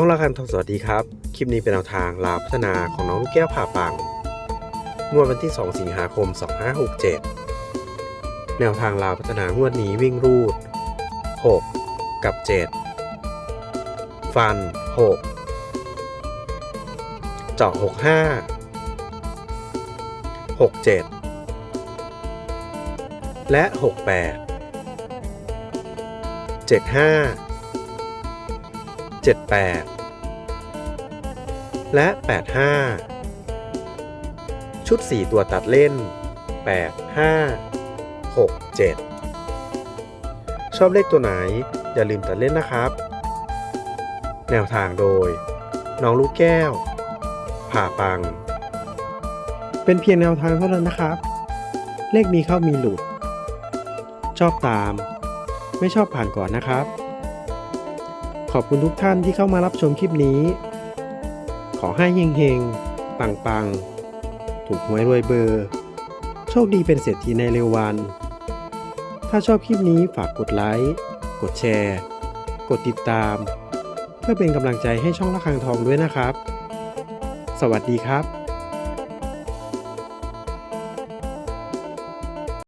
ช่องละคันทองสวัสดีครับ คลิปนี้เป็นแนวทางลาพัฒนาของน้องลูกแก้วผ่าปังงวดวันที่ 2 สิงหาคม 2567 แนวทางลาพัฒนางวดนี้วิ่งรูด 6 กับ 7 ฟัน 6 เจาะ 65 67 และ 68 75 78 และ 85 ชุด 4 ตัวตัดเล่น 8 5 6 7 ชอบเลขตัวไหนอย่าลืมตัดเล่นนะครับ แนวทางโดย น้องลูกแก้ว ผ่าปัง เป็นเพียงแนวทางเท่านั้นนะครับ เลขมีเข้ามีหลุด ชอบตาม ไม่ชอบผ่านก่อนนะครับ ขอบคุณทุกท่านที่เข้ามารับชมคลิปนี้ ขอให้เฮงๆ ปังๆ ถูกหวยรวยเบอร์ โชคดีเป็นเศรษฐีในเร็ววัน ถ้าชอบคลิปนี้ฝากกดไลค์ กดแชร์ กดติดตาม เพื่อเป็นกำลังใจให้ช่องละคังทองด้วยนะครับ สวัสดีครับ